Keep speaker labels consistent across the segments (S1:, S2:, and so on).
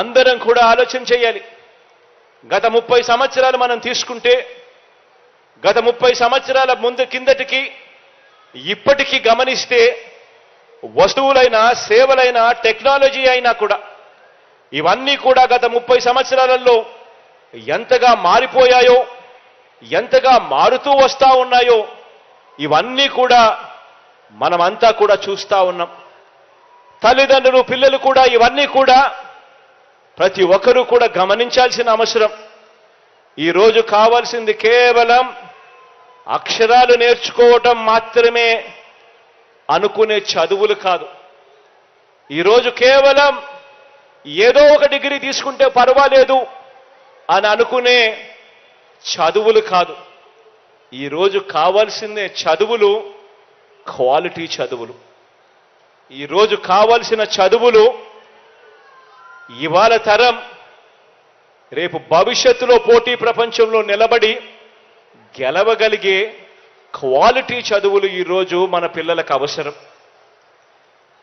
S1: అందరం కూడా ఆలోచన చేయాలి. గత ముప్పై సంవత్సరాలు మనం తీసుకుంటే గత ముప్పై సంవత్సరాల ముందు కిందటికి ఇప్పటికీ గమనిస్తే వస్తువులైనా సేవలైనా టెక్నాలజీ అయినా కూడా ఇవన్నీ కూడా గత ముప్పై సంవత్సరాలలో ఎంతగా మారిపోయాయో ఎంతగా మారుతూ వస్తూ ఉన్నాయో ఇవన్నీ కూడా మనమంతా కూడా చూస్తూ ఉన్నాం. తల్లిదండ్రులు పిల్లలు కూడా ఇవన్నీ కూడా ప్రతి ఒక్కరూ కూడా గమనించాల్సిన అవసరం. ఈరోజు కావాల్సింది కేవలం అక్షరాలు నేర్చుకోవటం మాత్రమే అనుకునే చదువులు కాదు. ఈరోజు కేవలం ఏదో ఒక డిగ్రీ తీసుకుంటే పర్వాలేదు అని అనుకునే చదువులు కాదు. ఈరోజు కావాల్సిందే చదువులు క్వాలిటీ చదువులు. ఈరోజు కావాల్సిన చదువులు ఇవాళ తరం రేపు భవిష్యత్తులో పోటీ ప్రపంచంలో నిలబడి గెలవగలిగే క్వాలిటీ చదువులు ఈరోజు మన పిల్లలకు అవసరం.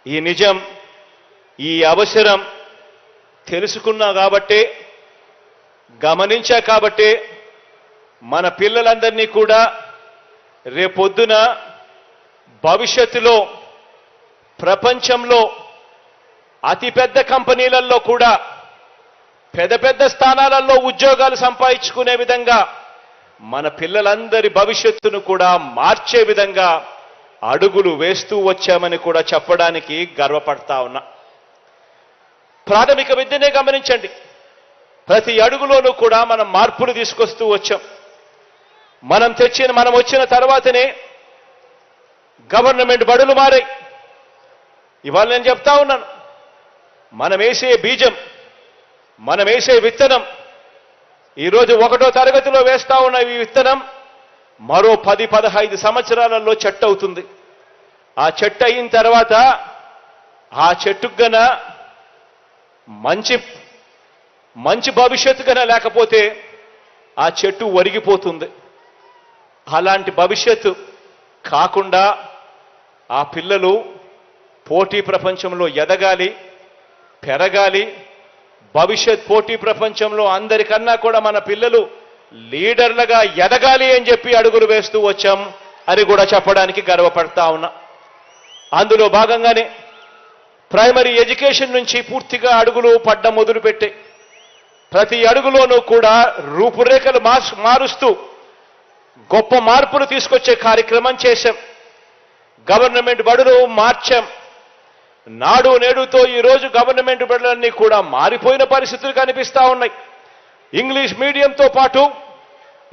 S1: ఈ నిజం ఈ అవసరం తెలుసుకున్నా కాబట్టే గమనించా కాబట్టే మన పిల్లలందరినీ కూడా రేపొద్దున భవిష్యత్తులో ప్రపంచంలో అతిపెద్ద కంపెనీలలో కూడా పెద్ద పెద్ద స్థానాలలో ఉద్యోగాలు సంపాదించుకునే విధంగా మన పిల్లలందరి భవిష్యత్తును కూడా మార్చే విధంగా అడుగులు వేస్తూ వచ్చామని కూడా చెప్పడానికి గర్వపడతా ఉన్నా. ప్రాథమిక విద్యనే గమనించండి. ప్రతి అడుగులోనూ కూడా మనం మార్పులు తీసుకొస్తూ వచ్చాం. మనం తెచ్చిన మనం వచ్చిన తర్వాతనే గవర్నమెంట్ బడులు మారాయి. ఇవాళ నేను చెప్తా ఉన్నాను. మనం వేసే బీజం మనం వేసే విత్తనం. ఈరోజు ఒకటో తరగతిలో వేస్తా ఉన్న ఈ విత్తనం మరో పది పదహైదు సంవత్సరాలలో చెట్టు అవుతుంది. ఆ చెట్టు అయిన తర్వాత ఆ చెట్టుకు గన మంచి మంచి భవిష్యత్తు గన లేకపోతే ఆ చెట్టు ఒరిగిపోతుంది. అలాంటి భవిష్యత్తు కాకుండా ఆ పిల్లలు పోటీ ప్రపంచంలో ఎదగాలి. పెరగాలి. భవిష్యత్ పోటీ ప్రపంచంలో అందరికన్నా కూడా మన పిల్లలు లీడర్లుగా ఎదగాలి అని చెప్పి అడుగులు వేస్తూ వచ్చాం. అని కూడా చెప్పడానికి గర్వపడతా ఉన్నా. అందులో భాగంగానే ప్రైమరీ ఎడ్యుకేషన్ నుంచి పూర్తిగా అడుగులు పడ్డం మొదలుపెట్టే. ప్రతి అడుగులోనూ కూడా రూపురేఖలు మారుస్తూ గొప్ప మార్పులు తీసుకొచ్చే కార్యక్రమం చేశాం. గవర్నమెంట్ బడులు మార్చాం. నాడు నేడుతో ఈ రోజు గవర్నమెంట్ బడులన్నీ కూడా మారిపోయిన పరిస్థితులు కనిపిస్తా ఉన్నాయి. ఇంగ్లీష్ మీడియంతో పాటు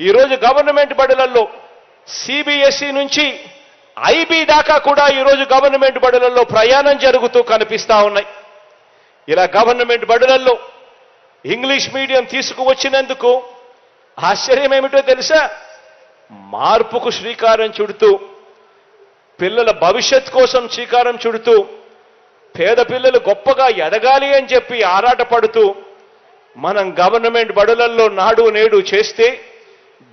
S1: ఈరోజు గవర్నమెంట్ బడులలో సిబిఎస్ఈ నుంచి ఐబీ దాకా కూడా ఈరోజు గవర్నమెంట్ బడులలో ప్రయాణం జరుగుతూ కనిపిస్తా ఉన్నాయి. ఇలా గవర్నమెంట్ బడులలో ఇంగ్లీష్ మీడియం తీసుకువచ్చినందుకు ఆశ్చర్యం ఏమిటో తెలుసా? మార్పుకు శ్రీకారం చుడుతూ పిల్లల భవిష్యత్ కోసం శ్రీకారం చుడుతూ పేద పిల్లలు గొప్పగా ఎదగాలి అని చెప్పి ఆరాటపడుతూ మనం గవర్నమెంట్ బడులల్లో నాడు నేడు చేస్తే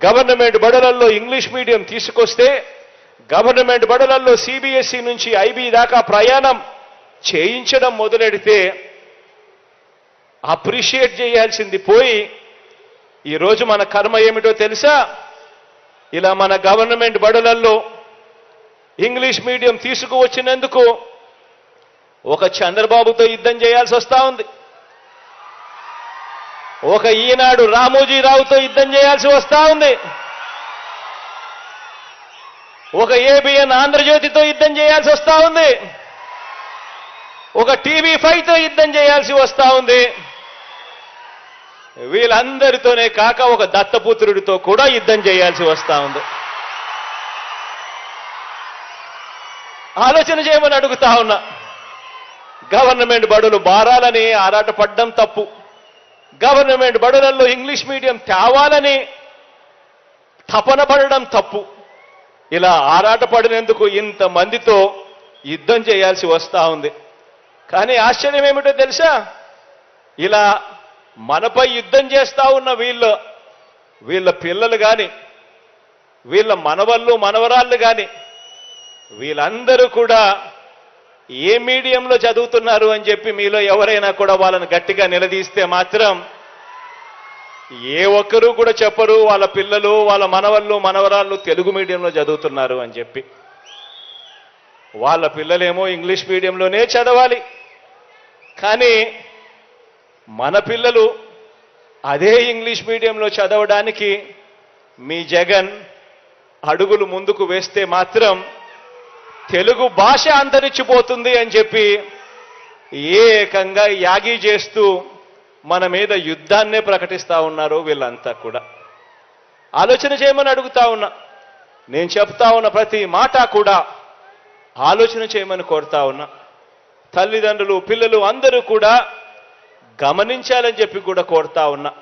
S1: గవర్నమెంట్ బడులల్లో ఇంగ్లీష్ మీడియం తీసుకొస్తే గవర్నమెంట్ బడులల్లో సిబిఎస్ఈ నుంచి ఐబీ దాకా ప్రయాణం చేయించడం మొదలెడితే అప్రిషియేట్ చేయాల్సింది పోయి ఈరోజు మన కర్మ ఏమిటో తెలుసా? ఇలా మన గవర్నమెంట్ బడులల్లో ఇంగ్లీష్ మీడియం తీసుకువచ్చినందుకు ఒక చంద్రబాబుతో యుద్ధం చేయాల్సి వస్తా ఉంది. ఒక ఈనాడు రామోజీరావుతో యుద్ధం చేయాల్సి వస్తా ఉంది. ఒక ఏబిఎన్ ఆంధ్రజ్యోతితో యుద్ధం చేయాల్సి వస్తా ఉంది. ఒక టీవీ ఫైవ్తో యుద్ధం చేయాల్సి వస్తా ఉంది. వీళ్ళందరితోనే కాక ఒక దత్తపుత్రుడితో కూడా యుద్ధం చేయాల్సి వస్తా ఉంది. ఆలోచన చేయమని అడుగుతా ఉన్నా. గవర్నమెంట్ బడులు బారాలని ఆరాటపడ్డం తప్పు. గవర్నమెంట్ బడులలో ఇంగ్లీష్ మీడియం తేవాలని తపన పడడం తప్పు. ఇలా ఆరాటపడినందుకు ఇంతమందితో యుద్ధం చేయాల్సి వస్తా ఉంది. కానీ ఆశ్చర్యం ఏమిటో తెలుసా? ఇలా మనపై యుద్ధం చేస్తా ఉన్న వీళ్ళు వీళ్ళ పిల్లలు కానీ వీళ్ళ మనవళ్ళు మనవరాళ్ళు కానీ వీళ్ళందరూ కూడా ఏ మీడియంలో చదువుతున్నారు అని చెప్పి మీలో ఎవరైనా కూడా వాళ్ళని గట్టిగా నిలదీస్తే మాత్రం ఏ ఒక్కరూ కూడా చెప్పరు వాళ్ళ పిల్లలు వాళ్ళ మనవళ్ళు మనవరాళ్ళు తెలుగు మీడియంలో చదువుతున్నారు అని చెప్పి. వాళ్ళ పిల్లలేమో ఇంగ్లీష్ మీడియంలోనే చదవాలి. కానీ మన పిల్లలు అదే ఇంగ్లీష్ మీడియంలో చదవడానికి మీ జగన్ అడుగులు ముందుకు వేస్తే మాత్రం తెలుగు భాష అంతరించిపోతుంది అని చెప్పి ఏకంగా యాగి చేస్తూ మన మీద యుద్ధాన్నే ప్రకటిస్తూ ఉన్నారు వీళ్ళంతా కూడా. ఆలోచన చేయమని అడుగుతా ఉన్నా. నేను చెప్తా ఉన్న ప్రతి మాట కూడా ఆలోచన చేయమని కోరుతా ఉన్నా. తల్లిదండ్రులు పిల్లలు అందరూ కూడా గమనించాలని చెప్పి కూడా కోరుతా ఉన్నా.